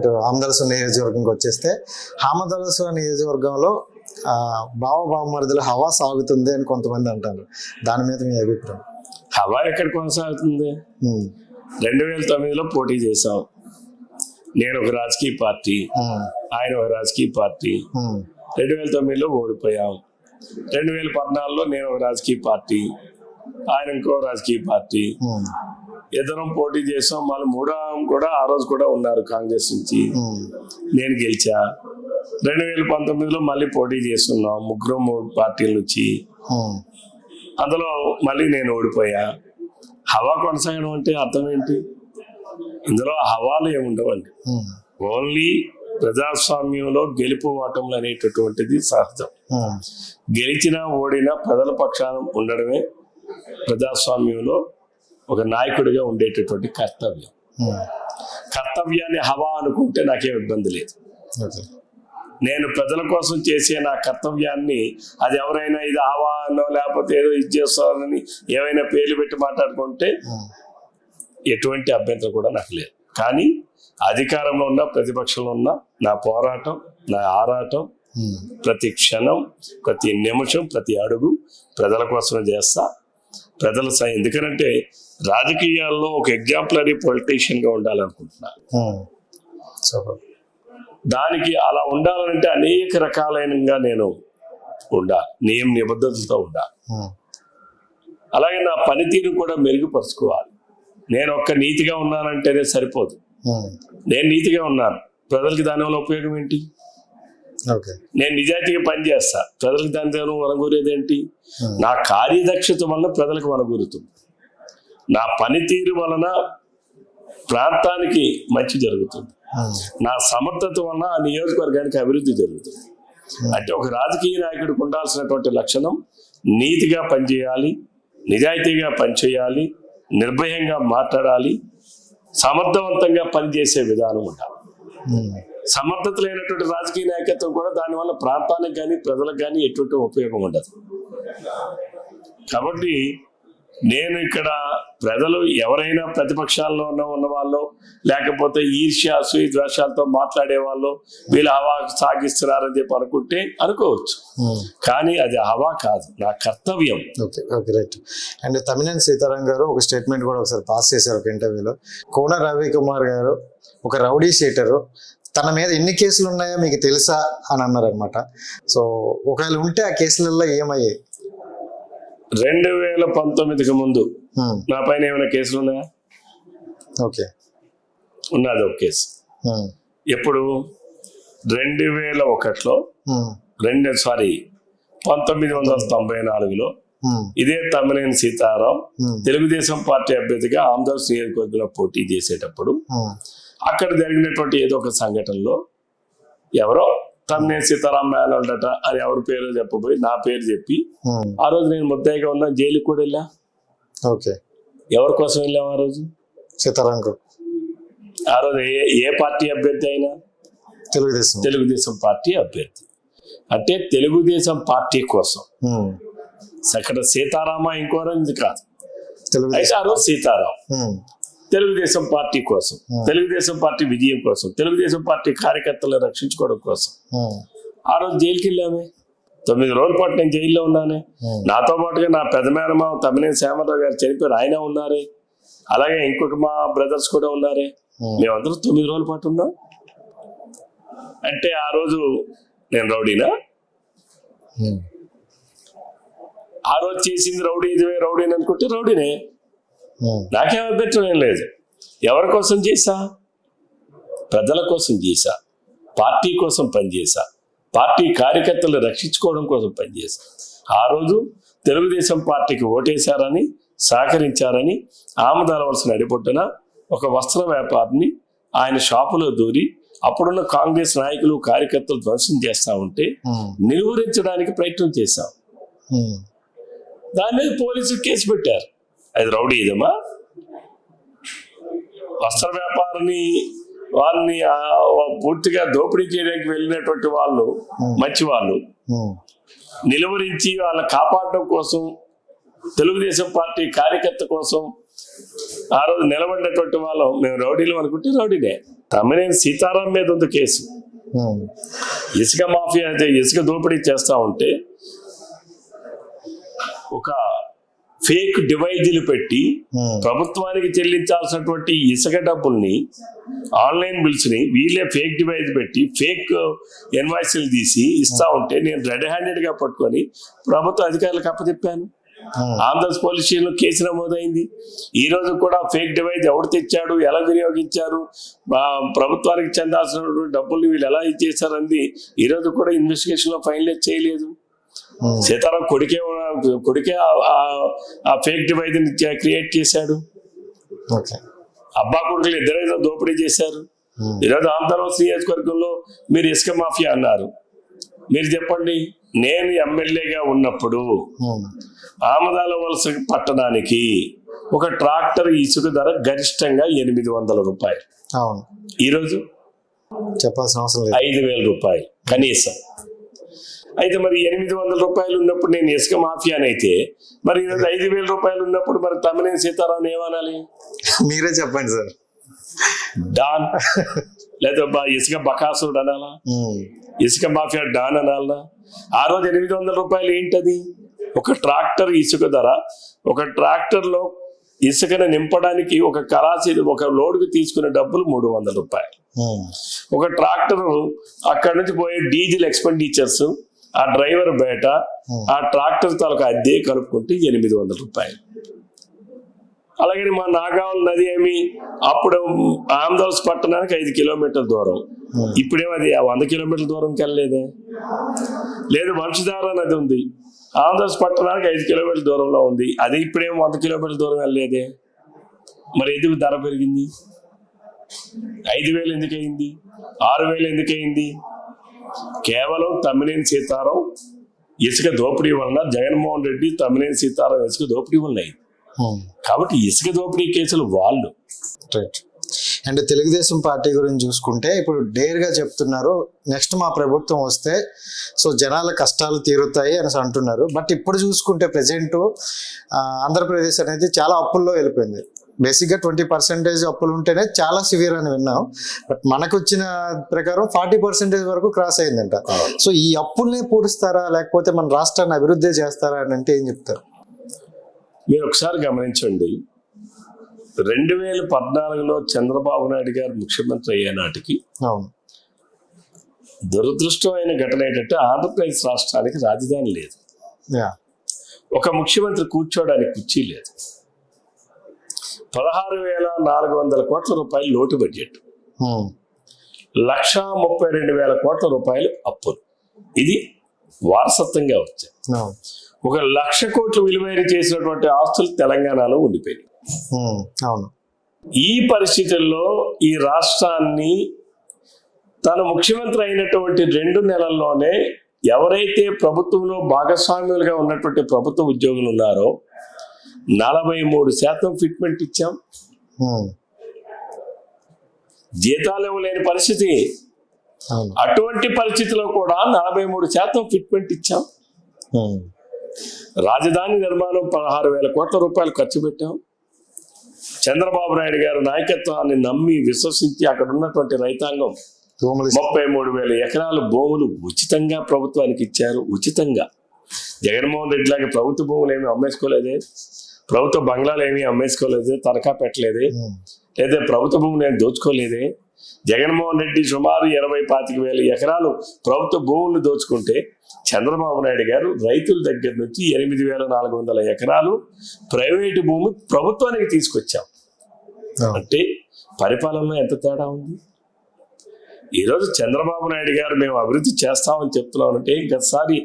ఇటు ఆమదలసు నియోజకవర్గంకి వచ్చేస్తే ఆమదలసు నియోజకవర్గంలో బావమరిదిలో హవా సాగుతుంది అని కొంతమంది అంటారు. దాని మీద మీ అభిప్రాయం? హవా ఎక్కడ కొనసాగుతుంది? రెండు వేల తొమ్మిదిలో పోటీ చేశాం. నేను ఒక రాజకీయ పార్టీ ఆయన ఒక రాజకీయ పార్టీ. రెండు వేల తొమ్మిదిలో ఓడిపోయాం. రెండు వేల పద్నాలుగులో నేను ఒక రాజకీయ పార్టీ ఆయన ఇంకో రాజకీయ పార్టీ. ఇద్దరం పోటీ చేసాం. మళ్ళీ మూడో కూడా ఆ రోజు కూడా ఉన్నారు కాంగ్రెస్ నుంచి. నేను గెలిచా. రెండు వేల పంతొమ్మిదిలో మళ్ళీ పోటీ చేస్తున్నాం. ముగ్గురు మూడు పార్టీల నుంచి. అందులో మళ్ళీ నేను ఓడిపోయా. హవా కొనసాగడం అంటే అర్థం ఏంటి? ఇందులో హవాలు ఏముండవండి ఓన్లీ ప్రజాస్వామ్యంలో గెలుపు ఓటములు అనేటటువంటిది సహజం. గెలిచినా ఓడినా ప్రజల పక్షాన ఉండడమే ప్రజాస్వామ్యంలో ఒక నాయకుడిగా ఉండేటటువంటి కర్తవ్యం. కర్తవ్యాన్ని హవా అనుకుంటే నాకేం ఇబ్బంది లేదు. నేను ప్రజల కోసం చేసే నా కర్తవ్యాన్ని అది ఎవరైనా ఇది హవా అనో లేకపోతే ఏదో ఇది చేస్తారని ఏమైనా పేర్లు పెట్టి మాట్లాడుకుంటే ఎటువంటి అభ్యంతరం కూడా నాకు లేదు. కానీ అధికారంలో ఉన్న ప్రతిపక్షంలో ఉన్న నా పోరాటం నా ఆరాటం ప్రతి క్షణం ప్రతి నిమిషం ప్రతి అడుగు ప్రజల కోసమే చేస్తా. ప్రజల స- ఎందుకంటే రాజకీయాల్లో ఒక ఎగ్జాంపులరీ పొలిటీషియన్గా ఉండాలనుకుంటున్నా ఉమ్, సూపర్. దానికి అలా ఉండాలంటే అనేక రకాలైనగా నేను ఉండాలి నియమ నిబద్ధతలతో ఉండాలి అలాగే నా పనితీరు కూడా మెరుగుపరుచుకోవాలి. నేను ఒక్క నీతిగా ఉన్నానంటేనే సరిపోదు. నేను నీతిగా ఉన్నాను. ప్రజలకి దానివల్ల ఉపయోగం ఏంటి? నేను నిజాయితీగా పనిచేస్తా ప్రజలకు దాని ద్వారా వనగూరేది ఏంటి. నా కార్యదక్షత వలన ప్రజలకు వనగూరుతుంది. నా పనితీరు వలన ప్రాంతానికి మంచి జరుగుతుంది. నా సమర్థత వలన ఆ నియోజకవర్గానికి అభివృద్ధి జరుగుతుంది. అంటే ఒక రాజకీయ నాయకుడికి ఉండాల్సినటువంటి లక్షణం నీతిగా పనిచేయాలి నిజాయితీగా పనిచేయాలి నిర్భయంగా మాట్లాడాలి సమర్థవంతంగా పనిచేసే విధానం ఉండాలి. సమర్థత లేనటువంటి రాజకీయ నాయకత్వం కూడా దానివల్ల ప్రాంతానికి కానీ ప్రజలకు కానీ ఎటువంటి ఉపయోగం ఉండదు. కాబట్టి నేను ఇక్కడ ప్రజలు ఎవరైనా ప్రతిపక్షాల్లో ఉన్న ఉన్న వాళ్ళు లేకపోతే ఈర్ష్య అసూయ ద్వేషాలతో మాట్లాడే వాళ్ళు వీళ్ళు హవా సాగిస్తున్నారని చెప్పి అనుకుంటే అనుకోవచ్చు. ఉమ్. కానీ అది హవా కాదు నా కర్తవ్యం. Okay okay right and Tamilan Sitaram garu ఒక స్టేట్మెంట్ కూడా ఒకసారి పాస్ చేశారు ఒక ఇంటర్వ్యూలో కోన రవి కుమార్ గారు ఒక రౌడీ షీటరు తన మీద ఎన్ని కేసులు ఉన్నాయో మీకు తెలుసా అని అన్నారు అనమాట సో ఒకవేళ ఉంటే ఆ కేసులలో ఏమయ్యాయి? రెండు వేల పంతొమ్మిదికి ముందు నా పైన ఏమైనా కేసులు ఉన్నాయా? ఓకే. ఉన్నది ఒక కేసు. ఎప్పుడు? రెండు వేల ఒకటిలో రెండు సారీ పంతొమ్మిది వందల తొంభై నాలుగులో ఇదే తమ్మినేని సీతారాం తెలుగుదేశం పార్టీ అభ్యర్థిగా ఆంధ్రప్రదేశ్ నియోజకవర్గంలో పోటీ చేసేటప్పుడు అక్కడ జరిగినటువంటి ఏదో ఒక సంఘటనలో ఎవరో తమ్మినేని సీతారాం మేనల్డట అని ఎవరి పేరు చెప్పబోయి నా పేరు చెప్పి ఆ రోజు నేను ముద్దాయిగా ఉన్నా జైలుకి కూడా వెళ్ళా. ఓకే. ఎవరి కోసం వెళ్ళాం ఆ రోజు? సీతారాం ఆ రోజు ఏ ఏ పార్టీ అభ్యర్థి అయినా? తెలుగుదేశం. తెలుగుదేశం పార్టీ అభ్యర్థి. అంటే తెలుగుదేశం పార్టీ కోసం. అక్కడ సీతారామ ఇంకోరంది కాదు. అయితే ఆ రోజు సీతారాం. తెలుగుదేశం పార్టీ కోసం. తెలుగుదేశం పార్టీ విజయం కోసం తెలుగుదేశం పార్టీ కార్యకర్తలను రక్షించుకోవడం కోసం. ఆ. రోజు జైలుకి వెళ్ళామే. తొమ్మిది రోజుల పాటు నేను జైల్లో ఉన్నానే. నాతో పాటుగా నా పెదమేనమా తమ్మినేని శ్యామరావు గారు చనిపోయారు. ఆయన ఉన్నారే. అలాగే ఇంకొక మా బ్రదర్స్ కూడా ఉన్నారే. మేమందరం తొమ్మిది రోజుల పాటు ఉన్నాం. అంటే ఆ రోజు నేను రౌడీనా? ఆ రోజు చేసింది రౌడీ ఇదివే రౌడీని అనుకుంటే రౌడీనే. నాకేం అభ్యంతరం ఏం లేదు. ఎవరి కోసం చేశా? ప్రజల కోసం చేశా. పార్టీ కోసం పనిచేశా. పార్టీ కార్యకర్తలు రక్షించుకోవడం కోసం పనిచేశా. ఆ రోజు తెలుగుదేశం పార్టీకి ఓటేశారని సహకరించారని ఆమదాలవలసిన నడిపొట్టున ఒక వస్త్ర వ్యాపారిని ఆయన షాపులో దూరి అప్పుడున్న కాంగ్రెస్ నాయకులు కార్యకర్తలు ధ్వంసం చేస్తా ఉంటే ఉమ్, నిలువరించడానికి ప్రయత్నం చేశాం. ఉమ్, దాని మీద పోలీసులు కేసు పెట్టారు. అది రౌడీజమా వస్త్ర వ్యాపారిని వాళ్ళని పూర్తిగా దోపిడీ చేయడానికి వెళ్ళినటువంటి వాళ్ళు మంచి వాళ్ళు నిలువరించి వాళ్ళని కాపాడడం కోసం తెలుగుదేశం పార్టీ కార్యకర్త కోసం ఆ రోజు నిలబడినటువంటి వాళ్ళం. మేము రౌడీలు అనుకుంటే రౌడీనే. తమ్మినేని సీతారాం మీద ఉంది కేసు. ఇసుక మాఫియా అయితే ఇసుక దోపిడీ చేస్తా ఉంటే ఒక ఫేక్ డివైజులు పెట్టి ప్రభుత్వానికి చెల్లించాల్సినటువంటి ఇసుక డబ్బుల్ని ఆన్లైన్ బిల్స్ని వీళ్ళే ఫేక్ డివైజ్ పెట్టి ఫేక్ ఎన్వాయిస్లు తీసి ఇస్తా ఉంటే నేను రెడ్ హ్యాండెడ్గా పట్టుకొని ప్రభుత్వ అధికారులకు అప్పచెప్పాను. ఆంధ్రప్రదేశ్ పోలీస్ స్టేషన్లో కేసు నమోదైంది. ఈ రోజు కూడా ఫేక్ డివైజ్ ఎవరు తెచ్చాడు ఎలా వినియోగించారు ప్రభుత్వానికి చెందాల్సినటువంటి డబ్బుల్ని వీళ్ళు ఎలా ఇచ్చేసారంది ఈ రోజు కూడా ఇన్వెస్టిగేషన్లో ఫైనలైజ్ చేయలేదు. సీతారాం కొడుకే కొడుకే ఆ- ఫేక్ డివైజ్ క్రియేట్ చేశాడు. అబ్బా కొడుకులు ఇద్దరైనా దోపిడీ చేశారు. ఈరోజు ఆంధ్రప్రదేశ్ నియోజకవర్గంలో మీరు ఇసుక మాఫియా అన్నారు. మీరు చెప్పండి నేను ఎమ్మెల్యేగా ఉన్నప్పుడు ఆమదాల వలస పట్టడానికి ఒక ట్రాక్టర్ ఇసుక ధర గరిష్టంగా ఎనిమిది వందల రూపాయలు. అవును. ఈరోజు చెప్పాల్సిన అవసరం లేదు. ఐదు వేల రూపాయలు కనీసం. అయితే మరి ఎనిమిది వందల రూపాయలు ఉన్నప్పుడు నేను ఇసుక మాఫియానైతే మరి ఈరోజు ఐదు వేల రూపాయలు ఉన్నప్పుడు మరి తమ్మినేని సీతారాం ఏమనాలి? మీరే చెప్పండి సార్. డాన్. లేదా ఇసుక బకాసుడు అనాలా? ఇసుక మాఫియా డాన్ అనాలనా ఆ రోజు ఎనిమిది వందల రూపాయలు ఏంటది? ఒక ట్రాక్టర్ ఇసుక ధర ఒక ట్రాక్టర్లో ఇసుకను నింపడానికి ఒక కరాచీ ఒక లోడుకి తీసుకునే డబ్బులు మూడు వందల రూపాయలు. ఒక ట్రాక్టర్ అక్కడ నుంచి పోయే డీజిల్ ఎక్స్పెండిచర్స్ ఆ డ్రైవర్ బయట ఆ. ట్రాక్టర్ తాలూకా అద్దె కలుపుకుంటే ఎనిమిది వందల రూపాయలు. అలాగే మా నాగావల్ నది ఏమి? అప్పుడు ఆంధ్రస్ పట్టణానికి ఐదు కిలోమీటర్ల దూరం. ఇప్పుడేమో అది? వంద కిలోమీటర్ల దూరంకి వెళ్ళలేదే లేదు వంశధార నది ఉంది. ఆంధ్రస్ పట్టణానికి ఐదు కిలోమీటర్ల దూరంలో ఉంది. అది ఇప్పుడేమో వంద కిలోమీటర్ల దూరం వెళ్ళలేదే? మరి ఎందుకు ధర పెరిగింది? ఐదు వేలు ఎందుకు అయింది ఆరు వేలు ఎందుకు అయింది కేవలం తమ్మినేని సీతారాం ఇసుక దోపిడీ వలన జగన్మోహన్ రెడ్డి తమ్మినేని సీతారాం ఇసుక దోపిడీ వలన. కాబట్టి ఇసుక దోపిడీ కేసులు వాళ్ళు. రైట్ అండ్ తెలుగుదేశం పార్టీ గురించి చూసుకుంటే ఇప్పుడు డేర్గా చెప్తున్నారు నెక్స్ట్ మా ప్రభుత్వం వస్తే సో జనాల కష్టాలు తీరుతాయి అని అంటున్నారు. బట్ ఇప్పుడు చూసుకుంటే ప్రజెంట్ ఆంధ్రప్రదేశ్ అనేది చాలా అప్పుల్లో వెళ్ళిపోయింది. బేసిక్గా ట్వంటీ పర్సెంటేజ్ అప్పులు ఉంటేనే చాలా సివియర్ అని విన్నాం. బట్ మనకు వచ్చిన ప్రకారం ఫార్టీ పర్సెంటేజ్ వరకు క్రాస్ అయిందంట. సో ఈ అప్పుల్ని పూడుస్తారా? లేకపోతే మన రాష్ట్రాన్ని అభివృద్ధి చేస్తారా అని అంటే ఏం చెప్తారు? మీరు ఒకసారి గమనించండి. రెండు వేల పద్నాలుగులో చంద్రబాబు నాయుడు గారు ముఖ్యమంత్రి అయ్యే నాటికి అవును. దురదృష్టమైన ఘటన ఏంటంటే ఆంధ్రప్రదేశ్ రాష్ట్రానికి రాజధాని లేదు. యా. ఒక ముఖ్యమంత్రి కూర్చోవడానికి కుర్చీ లేదు. పదహారు వేల నాలుగు వందల కోట్ల రూపాయలు లోటు బడ్జెట్. లక్ష ముప్పై రెండు వేల కోట్ల రూపాయలు అప్పులు. ఇది వారసత్వంగా వచ్చాయి. ఒక లక్ష కోట్లు విలువైన చేసినటువంటి ఆస్తులు తెలంగాణలో ఉండిపోయినాయి. అవును. ఈ పరిస్థితుల్లో ఈ రాష్ట్రాన్ని తను ముఖ్యమంత్రి అయినటువంటి రెండు నెలల్లోనే ఎవరైతే ప్రభుత్వంలో భాగస్వామ్యులుగా ఉన్నటువంటి ప్రభుత్వ ఉద్యోగులు ఉన్నారో నలభై మూడు శాతం ఫిట్మెంట్ ఇచ్చాం. ఉమ్. జీతాలు ఇవ్వలేని పరిస్థితి. అటువంటి పరిస్థితిలో కూడా నలభై మూడు శాతం ఫిట్మెంట్ ఇచ్చాం. ఉమ్. రాజధాని నిర్మాణం పదహారు వేల కోట్ల రూపాయలు ఖర్చు పెట్టాం. చంద్రబాబు నాయుడు గారి నాయకత్వాన్ని నమ్మి విశ్వసించి అక్కడ ఉన్నటువంటి రైతాంగం ముప్పై మూడు వేల ఎకరాల భూములు ఉచితంగా ప్రభుత్వానికి ఇచ్చారు. ఉచితంగా. జగన్మోహన్ రెడ్డి లాగా ప్రభుత్వ భూములు ఏమీ అమ్మేసుకోలేదే. ప్రభుత్వ బంగ్లాలు ఏమీ అమ్మేసుకోలేదే తనఖా పెట్టలేదే. లేదా ప్రభుత్వ భూములు ఏమి దోచుకోలేదే. జగన్మోహన్ రెడ్డి సుమారు ఇరవై పాతిక వేల ఎకరాలు ప్రభుత్వ భూములు దోచుకుంటే చంద్రబాబు నాయుడు గారు రైతుల దగ్గర నుంచి ఎనిమిది వేల నాలుగు వందల ఎకరాలు ప్రైవేటు భూమి ప్రభుత్వానికి తీసుకొచ్చాం. అంటే పరిపాలనలో ఎంత తేడా ఉంది? ఈరోజు చంద్రబాబు నాయుడు గారు మేము అభివృద్ధి చేస్తామని చెప్తున్నామంటే గతసారి